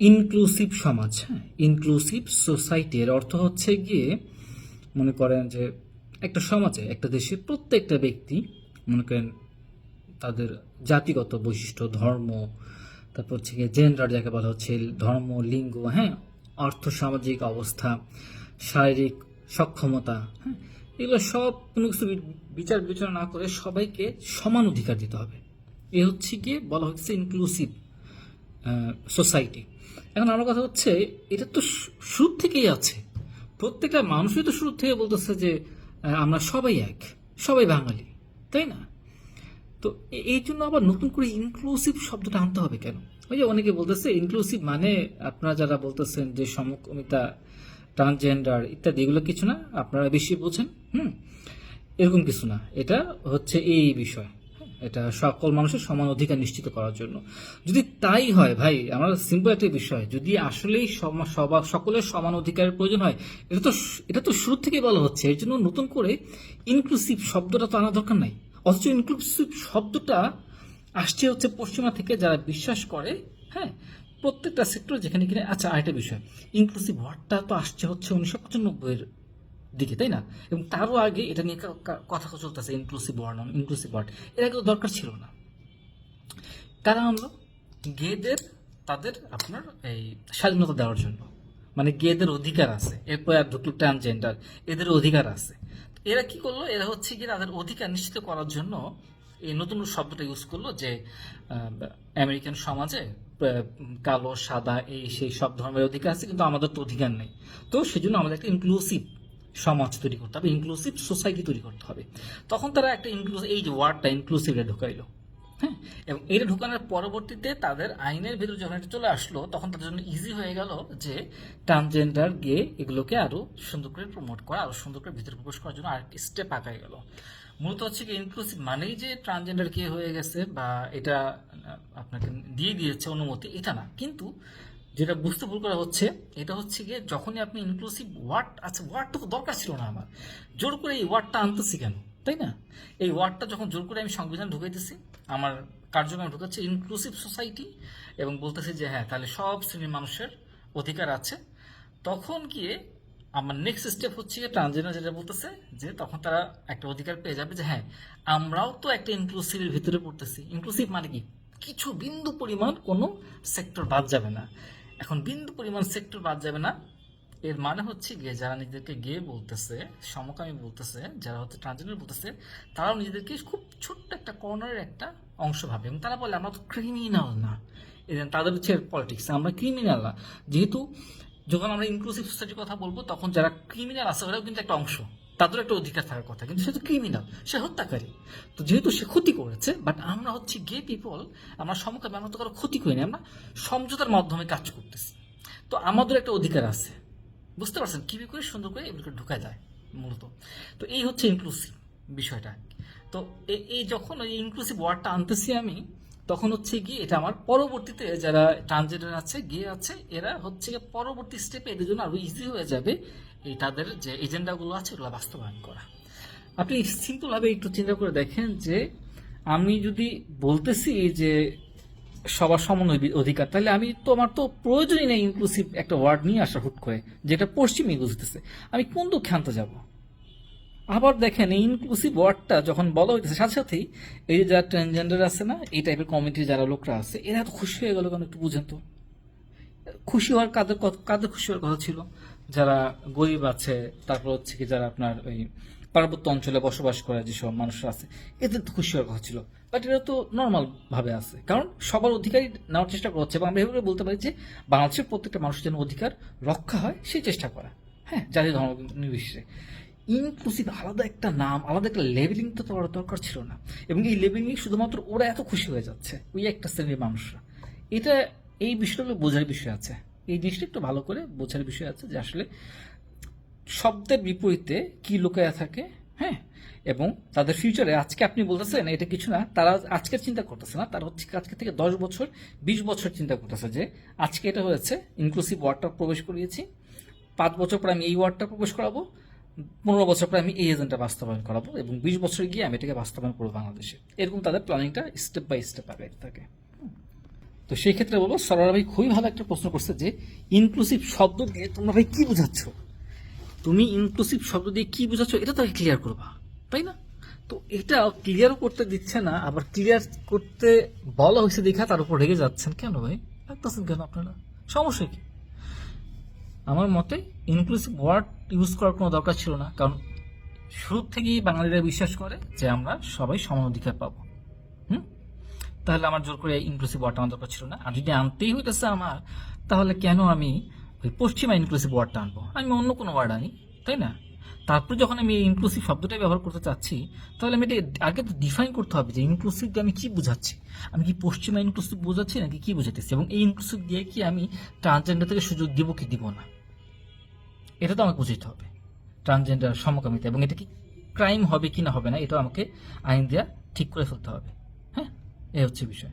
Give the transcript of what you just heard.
Inclusive সমাজ হ্যাঁ? Inclusive society এর অর্থ হচ্ছে গিয়ে, মনে করেন যে একটা সমাজে, একটা দেশে প্রত্যেকটা ব্যক্তি, মনে করেন তাদের জাতিগত বৈশিষ্ট্য, ধর্ম, তারপর হচ্ছে গিয়ে জেন্ডার যাকে বলা হচ্ছে, ধর্ম, লিঙ্গ হ্যাঁ? অর্থ, সামাজিক অবস্থা, শারীরিক সক্ষমতা হ্যাঁ? এগুলো সব কোনো কিছু বিচার বিবেচনা না করে সবাইকে সমান অধিকার দিতে হবে। এ হচ্ছে গিয়ে বলা হচ্ছে ইনক্লুসিভ সোসাইটি এখন আমার কথা হচ্ছে, এটা তো শুরু থেকেই আছে। প্রত্যেকটা মানুষই তো শুরু থেকে বলতেছে যে আমরা সবাই এক, সবাই বাঙালি, তাই না? তো এই জন্য আবার নতুন করে ইনক্লুসিভ শব্দটা আনতে হবে কেন? ওই যে অনেকে বলতেছে ইনক্লুসিভ মানে আপনারা যারা বলতেছেন যে সমকামিতা ট্রান্সজেন্ডার ইত্যাদি, এগুলো কিছু না, আপনারা বেশি বোঝেন, হুম? এরকম কিছু না। এটা হচ্ছে এই বিষয়। এটা সকল মানুষের সমান অধিকার নিশ্চিত করার জন্য। যদি তাই হয়, ভাই, আমার সিম্পল একটা বিষয়, যদি আসলেই সম- সবা, সকলের সমান অধিকারের প্রয়োজন হয়, এটা তো এটা তো শুরু থেকে বলা হচ্ছে, এর জন্য নতুন করে ইনক্লুসিভ শব্দটা তো আনা দরকার নাই। অথচ ইনক্লুসিভ শব্দটা আসছে হচ্ছে পশ্চিমা থেকে যারা বিশ্বাস করে হ্যাঁ প্রত্যেকটা সেক্টর যেখানে কিনে আচ্ছা আরেকটা বিষয় ইনক্লুসিভ ওয়ার্ডটা তো আসছে হচ্ছে উনিশশো পঁচানব্বইয়ের দিকে, তাই না? এবং তারও আগে এটা নিয়ে কথা চলতেছে ইনক্লুসিভ ওয়ার্ড ইনক্লুসিভ ওয়ার্ড এর আগে তো দরকার ছিল না। কারণ হলো গেদের, তাদের আপনার এই স্বাধীনতা দেওয়ার জন্য। মানে গেদের অধিকার আছে, এরপর আর ঢুকলো ট্রান্সজেন্ডার এদের অধিকার আছে। এরা কি করল? এরা হচ্ছে কি তাদের অধিকার নিশ্চিত করার জন্য এই নতুন শব্দটা ইউজ করল যে আমেরিকান সমাজে কালো, সাদা, এই, সেই সব ধর্মের অধিকার আছে, কিন্তু আমাদের তো অধিকার নেই। তো সেজন্য আমাদের একটা ইনক্লুসিভ সমাজ তৈরি করতে হবে ইনক্লুসিভ সোসাইটি তৈরি করতে হবে। তখন তারা একটা ইনক্লুসিভ এই যে ওয়ার্ডটা ইনক্লুসিভটা ঢুকাইলো। হ্যাঁ? এবং এটা ঢুকানোর পরবর্তীতে তাদের আইনের ভিতরে যখন এটা চলে আসলো, তখন তাদের জন্য ইজি হয়ে গেল যে ট্রান্সজেন্ডার গে এগুলোকে আরও সুন্দর করে প্রমোট করা, আরও সুন্দর করে ভিতরে প্রবেশ করার জন্য আরেকটি স্টেপ আগায় গেল। মূলত হচ্ছে কি ইনক্লুসিভ মানেই যে ট্রান্সজেন্ডার কে হয়ে গেছে বা এটা আপনাকে দিয়ে দিয়েছে অনুমতি, এটা না। কিন্তু যেটা বুঝতে ভুল করা হচ্ছে, এটা হচ্ছে গিয়ে যখনই আপনি ইনক্লুসিভ ওয়ার্ড আচ্ছা ওয়ার্ডটা তো দরকার ছিল না আমার। জোর করে এই ওয়ার্ডটা আনতেছি কেন? তাই না? এই ওয়ার্ডটা যখন জোর করে আমি সংবিধান ঢুকাইতেছি, আমার কার্যক্রম ঢুকাচ্ছি ইনক্লুসিভ সোসাইটি এবং বলতেছি যে হ্যাঁ তাহলে সব শ্রেণির মানুষের অধিকার আছে। তখন গিয়ে আমার নেক্সট স্টেপ হচ্ছে গিয়ে ট্রান্সজেন্ডার যেটা বলতেছে, যে তখন তারা একটা অধিকার পেয়ে যাবে যে হ্যাঁ আমরাও তো একটা ইনক্লুসিভের ভিতরে পড়তেছি। ইনক্লুসিভ মানে কি? কিছু বিন্দু পরিমাণ কোনো সেক্টর বাদ যাবে না। এখন বিন্দু পরিমাণ সেক্টর বাদ যাবে না। এর মানে হচ্ছে গিয়ে যারা নিজেদেরকে গে বলতেছে, সমকামী বলতেছে, যারা হচ্ছে ট্রান্সজেন্ডার বলতেছে, তারাও নিজেদেরকে খুব ছোট্ট একটা কর্নারের একটা অংশ ভাবে। এবং তারা বলে, আমরা তো ক্রিমিনাল না। এদের তাদের হচ্ছে পলিটিক্স আমরা ক্রিমিনাল না। যেহেতু যখন আমরা ইনক্লুসিভ সোসাইটির কথা বলব, তখন যারা ক্রিমিনাল আছে, ওরাও কিন্তু একটা অংশ। তাদেরও একটা অধিকার থাকার কথা, কিন্তু সে তো ক্রিমিনাল সে হত্যাকারী। তো যেহেতু সে ক্ষতি করেছে বাট আমরা হচ্ছে গে পিপল আমরা সমকামী, আমরা তো কারও ক্ষতি করিনি আমরা সমঝোতার মাধ্যমে কাজ করতেছি। তো আমাদের একটা অধিকার আছে। বুঝতে পারছেন? কীভাবে করে, সুন্দর করে এগুলোকে ঢুকায় যায় মূলত। তো এই হচ্ছে ইনক্লুসিভ বিষয়টা। তো এই যখন ওই ইনক্লুসিভ ওয়ার্ডটা আনতেছি আমি তখন হচ্ছে গিয়ে এটা আমার পরবর্তীতে যারা ট্রান্সজেন্ডার আছে গিয়ে আছে, এরা হচ্ছে পরবর্তী স্টেপে এদের জন্য আরও ইজি হয়ে যাবে এই তাদের যে এজেন্ডাগুলো আছে, ওগুলো বাস্তবায়ন করা। আপনি সিম্পল ভাবে একটু চিন্তা করে দেখেন যে আমি যদি বলতেছি যে সবার সমান অধিকার, তাহলে আমি তো, আমার তো প্রয়োজনই নেই ইনক্লুসিভ একটা ওয়ার্ড নিয়ে আসা হুট করে, যেটা পশ্চিমই বুঝতেছে। আমি কোন দুঃখে আনতে যাব? আবার দেখেন ইনক্লুসিভ ওয়ার্ডটা যখন বলা হইতেছে, সাথে সাথেই এই যে যারা ট্রান্সজেন্ডার আছে না, এই টাইপের কমিটির যারা লোকরা আছে, এরা তো খুশি হয়ে গেল কেন একটু বুঝেন তো। খুশি হওয়ার কাদের কাদের খুশি হওয়ার কথা ছিল? যারা গরিব আছে, তারপর হচ্ছে কি যারা আপনার ওই পার্বত্য অঞ্চলে বসবাস করে যেসব মানুষরা আছে, এদের তো খুশি হওয়ার কথা ছিল। বাট এরা তো নর্মাল ভাবে আছে। কারণ সবার অধিকারই নেওয়ার চেষ্টা করা হচ্ছে এবং আমরা এভাবে বলতে পারি যে বাংলাদেশের প্রত্যেকটা মানুষের যেন অধিকার রক্ষা হয়, সেই চেষ্টা করা। হ্যাঁ জাতীয় ধর্ম নির্বিশেষে। ইনক্লুসিভ, আলাদা একটা নাম, আলাদা একটা লেবেলিং তো করার দরকার ছিল না। এবং এই লেবেলিং শুধুমাত্র ওরা এত খুশি হয়ে যাচ্ছে, ওই একটা শ্রেণির মানুষরা। এটা এই বিষয়গুলো বোঝার বিষয় আছে। এই জিনিসটা একটু ভালো করে বোঝার বিষয় আছে যে আসলে শব্দের বিপরীতে কি লুকায়া থাকে হ্যাঁ? এবং তাদের ফিউচারে আজকে আপনি বলতেছেন, এটা কিছু না, তারা আজকের চিন্তা করতেছে না, তারা হচ্ছে আজকে থেকে দশ বছর, বিশ বছর চিন্তা করতেছে যে আজকে এটা হয়েছে ইনক্লুসিভ ওয়ার্ডটা প্রবেশ করিয়েছি, পাঁচ বছর পরে আমি এই ওয়ার্ডটা প্রবেশ করাবো পনেরো বছর পরে আমি এই এজেন্টটা বাস্তবায়ন করাবো এবং বিশ বছরে গিয়ে আমি এটাকে বাস্তবায়ন করব বাংলাদেশে। এরকম তাদের প্ল্যানিংটা স্টেপ বাই স্টেপ আগাইতে থাকে। তো সেই ক্ষেত্রে বলব সরলা ভাই খুবই ভালো একটা প্রশ্ন করছে যে ইনক্লুসিভ শব্দ দিয়ে তোমরা ভাই কি বোঝাচ্ছ? তুমি ইনক্লুসিভ শব্দ দিয়ে কি বোঝাচ্ছ, এটা তো ক্লিয়ার করবা, তাই না? তো এটা ক্লিয়ারও করতে দিচ্ছে না, আবার ক্লিয়ার করতে বলা হয়েছে দেখা তার উপর রেগে যাচ্ছেন কেন ভাই? লাগতেছেন কেন আপনারা? সমস্যা কি? আমার মতে ইনক্লুসিভ ওয়ার্ড ইউজ করার কোনো দরকার ছিল না, কারণ শুরু থেকেই বাঙালিরা বিশ্বাস করে যে আমরা সবাই সমান অধিকার পাবো। হুম? তাহলে আমার জোর করে ইনক্লুসিভ ওয়ার্ডটা আমার দরকার ছিল না। আর যদি আনতেই হইতেছে আমার, তাহলে কেন আমি ওই পশ্চিমা ইনক্লুসিভ ওয়ার্ডটা আনব? আমি অন্য কোনো ওয়ার্ড আনি, তাই না? তারপর যখন আমি ইনক্লুসিভ শব্দটাই ব্যবহার করতে চাচ্ছি, তাহলে আমি এটা আগে তো ডিফাইন করতে হবে যে ইনক্লুসিভ আমি কি বোঝাচ্ছি? আমি কি পশ্চিমা ইনক্লুসিভ বোঝাচ্ছি নাকি কি বোঝাতেছি এবং এই ইনক্লুসিভ দিয়ে কি আমি ট্রান্সজেন্ডার থেকে সুযোগ দিব কি দিব না? এটা তো আমাকে বুঝতে হবে। ট্রান্সজেন্ডার সমকামিতা, এবং এটা কি ক্রাইম হবে কি না হবে না এটা আমাকে আইন দেওয়া ঠিক করে ফেলতে হবে। হ্যাঁ? এ হচ্ছে বিষয়।